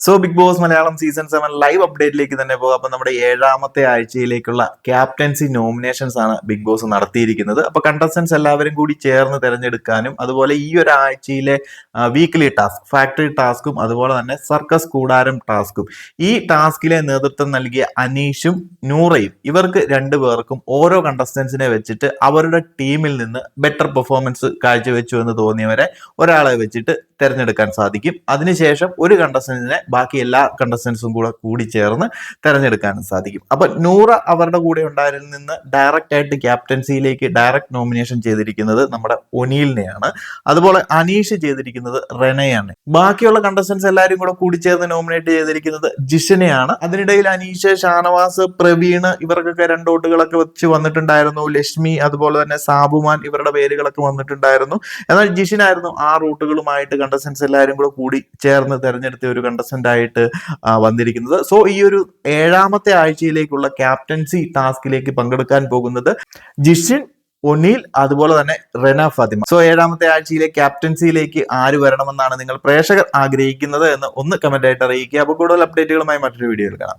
So Bigg Boss Malayalam season seven live അപ്ഡേറ്റിലേക്ക് തന്നെ പോകാം. അപ്പൊ നമ്മുടെ ഏഴാമത്തെ ആഴ്ചയിലേക്കുള്ള ക്യാപ്റ്റൻസി നോമിനേഷൻസ് ആണ് ബിഗ് ബോസ് നടത്തിയിരിക്കുന്നത്. അപ്പൊ കണ്ടസ്റ്റൻസ് എല്ലാവരും കൂടി ചേർന്ന് തിരഞ്ഞെടുക്കാനും അതുപോലെ ഈ ഒരു ആഴ്ചയിലെ വീക്ക്ലി ടാസ്ക് ഫാക്ടറി ടാസ്കും അതുപോലെ തന്നെ സർക്കസ് കൂടാരം ടാസ്കും ഈ ടാസ്കിലെ നേതൃത്വം നൽകിയ അനീഷും നൂറയും ഇവർക്ക് രണ്ടു പേർക്കും ഓരോ കണ്ടസ്റ്റൻസിനെ വെച്ചിട്ട് അവരുടെ ടീമിൽ നിന്ന് ബെറ്റർ പെർഫോമൻസ് കാഴ്ചവെച്ചു എന്ന് തോന്നിയവരെ ഒരാളെ വെച്ചിട്ട് തിരഞ്ഞെടുക്കാൻ സാധിക്കും. അതിനുശേഷം ഒരു കണ്ടസ്റ്റൻസിനെ ബാക്കി എല്ലാ കണ്ടസ്റ്റൻസും കൂടെ കൂടി ചേർന്ന് തിരഞ്ഞെടുക്കാനും സാധിക്കും. അപ്പൊ നൂറ അവരുടെ കൂടെ ഉണ്ടായിരുന്ന നിന്ന് ഡയറക്റ്റ് ആയിട്ട് ക്യാപ്റ്റൻസിയിലേക്ക് ഡയറക്റ്റ് നോമിനേഷൻ ചെയ്തിരിക്കുന്നത് നമ്മുടെ ഒനീലിനെയാണ്. അതുപോലെ അനീഷ് ചെയ്തിരിക്കുന്നത് റെനയാണ്. ബാക്കിയുള്ള കണ്ടസ്റ്റൻസ് എല്ലാവരും കൂടെ കൂടി ചേർന്ന് നോമിനേറ്റ് ചെയ്തിരിക്കുന്നത് ജിഷനെയാണ്. അതിനിടയിൽ അനീഷ് ഷാനവാസ് പ്രവീണ് ഇവർക്കൊക്കെ രണ്ടോട്ടുകളൊക്കെ വെച്ച് വന്നിട്ടുണ്ടായിരുന്നു. ലക്ഷ്മി അതുപോലെ തന്നെ സാബുമാൻ ഇവരുടെ പേരുകളൊക്കെ വന്നിട്ടുണ്ടായിരുന്നു. എന്നാൽ ജിഷിനായിരുന്നു ആ റൂട്ടുകളുമായിട്ട് കണ്ടസ്റ്റൻസ് എല്ലാവരും കൂടെ കൂടി ചേർന്ന് തെരഞ്ഞെടുത്ത ഒരു കണ്ടസ്റ്റന്റ് ആയിട്ട് വന്നിരിക്കുന്നത്. സോ ഈ ഒരു ഏഴാമത്തെ ആഴ്ചയിലേക്കുള്ള ക്യാപ്റ്റൻസി ടാസ്കിലേക്ക് പങ്കെടുക്കാൻ പോകുന്നത് ജിഷിൻ ഒനീൽ അതുപോലെ തന്നെ റെന ഫാത്തിമ. സോ ഏഴാമത്തെ ആഴ്ചയിലെ ക്യാപ്റ്റൻസിയിലേക്ക് ആര് വരണമെന്നാണ് നിങ്ങൾ പ്രേക്ഷകർ ആഗ്രഹിക്കുന്നത് എന്ന് ഒന്ന് കമന്റ് ആയിട്ട് അറിയിക്കുക. അപ്പോൾ കൂടുതൽ അപ്ഡേറ്റുകളുമായി മറ്റൊരു വീഡിയോയിൽ കാണാം.